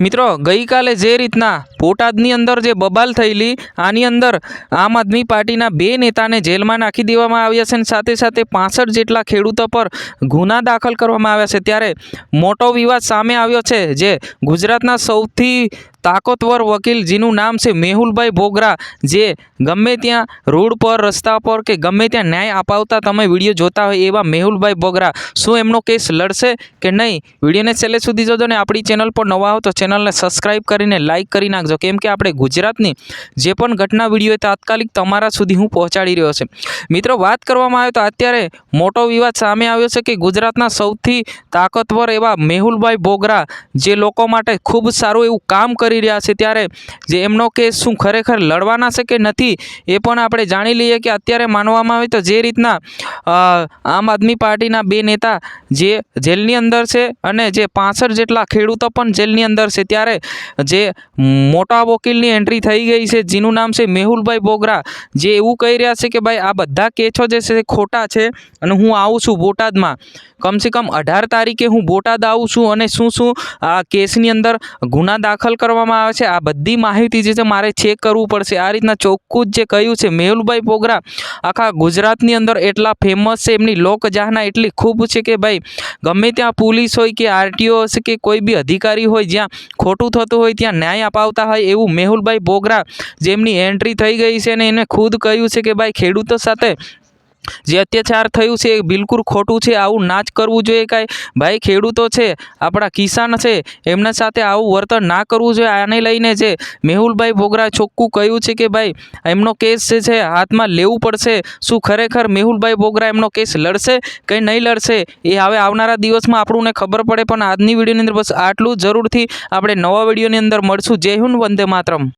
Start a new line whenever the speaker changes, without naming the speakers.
મિત્રો, ગઈકાલે જે રીતના બોટાદની અંદર જે બબાલ થયેલી, આની અંદર આમ આદમી પાર્ટીના બે નેતાને જેલમાં નાખી દેવામાં આવ્યા છે અને સાથે સાથે પાસઠ જેટલા ખેડૂતો પર ગુના દાખલ કરવામાં આવ્યા છે. ત્યારે મોટો વિવાદ સામે આવ્યો છે, જે ગુજરાતના સૌથી તાકતવર વકીલ જેનું નામ છે મેહુલભાઈ બોગરા જે ગમે ત્યાં રોડ પર, રસ્તા પર કે ગમે ત્યાં ન્યાય અપાવતા તમે વીડિયો જોતા હોય એવા મેહુલભાઈ બોગરા શું એમનો કેસ લડશે કે નહીં? વિડીયોને છેલ્લે સુધી જોજો ને આપણી ચેનલ પર નવા હો તો ચેનલને સબસ્ક્રાઈબ કરીને લાઇક કરી નાખજો. કેમ કે આપણે ગુજરાતની જે પણ ઘટના વીડિયો તાત્કાલિક તમારા સુધી હું પહોંચાડી રહ્યો છે. મિત્રો, વાત કરવામાં આવે તો અત્યારે મોટો વિવાદ સામે આવ્યો છે કે ગુજરાતના સૌથી તાકતવર એવા મેહુલભાઈ બોગરા જે લોકો માટે ખૂબ સારું એવું કામ કરી રહ્યા છે ત્યારે જે એમનો કેસ શું ખરેખર લડવાના છે કે નથી એ પણ આપણે જાણી લઈએ કે અત્યારે માનવામાં આવે તો જે રીતના આમ આદમી પાર્ટીના બે નેતા જે જેલની અંદર છે અને જે પાસઠ જેટલા ખેડૂતો પણ જેલની અંદર છે ત્યારે જે મોટા વકીલની એન્ટ્રી થઈ ગઈ છે, જેનું નામ છે મેહુલભાઈ બોગરા, જે એવું કહી રહ્યા છે કે ભાઈ આ બધા કેસો જે છે ખોટા છે અને હું આવું છું બોટાદમાં. કમસે કમ અઢાર તારીખે હું બોટાદ આવું છું અને શું શું આ કેસની અંદર ગુના દાખલ કરવામાં આવે છે. આ બધી માહિતી જે છે મારે ચેક કરવું પડશે. આ રીતના ચોખ્ખું જે કહ્યું છે મેહુલભાઈ પોગરા, આખા ગુજરાતની અંદર એટલા ફેમસ છે, એમની લોકજાહના એટલી ખૂબ છે કે ભાઈ, ગમે ત્યાં પોલીસ હોય કે આરટીઓ હશે કે કોઈ બી અધિકારી હોય, જ્યાં ખોટું થતું હોય ત્યાં ન્યાય અપાવતા હોય એવું મેહુલભાઈ બોગરા જેમની એન્ટ્રી થઈ ગઈ છે અને એને ખુદ કહ્યું છે કે ભાઈ, ખેડૂતો સાથે જે અત્યાચાર થયું છે એ બિલકુલ ખોટું છે, આવું ના જ કરવું જોઈએ કાંઈ. ભાઈ, ખેડૂતો છે, આપણા કિસાન છે, એમના સાથે આવું વર્તન ના કરવું જોઈએ. આને લઈને જે મેહુલભાઈ બોગરા ચોખ્ખું કહ્યું છે કે ભાઈ, એમનો કેસ જે છે, હાથમાં લેવું પડશે. શું ખરેખર મેહુલભાઈ બોગરા એમનો કેસ લડશે કે નહીં લડશે, એ હવે આવનારા દિવસમાં આપણને ખબર પડે. પણ આજની વિડીયોની અંદર બસ આટલું જરૂરથી આપણે નવા વિડીયોની અંદર મળશું. જય હિન્દ, વંદે માતરમ.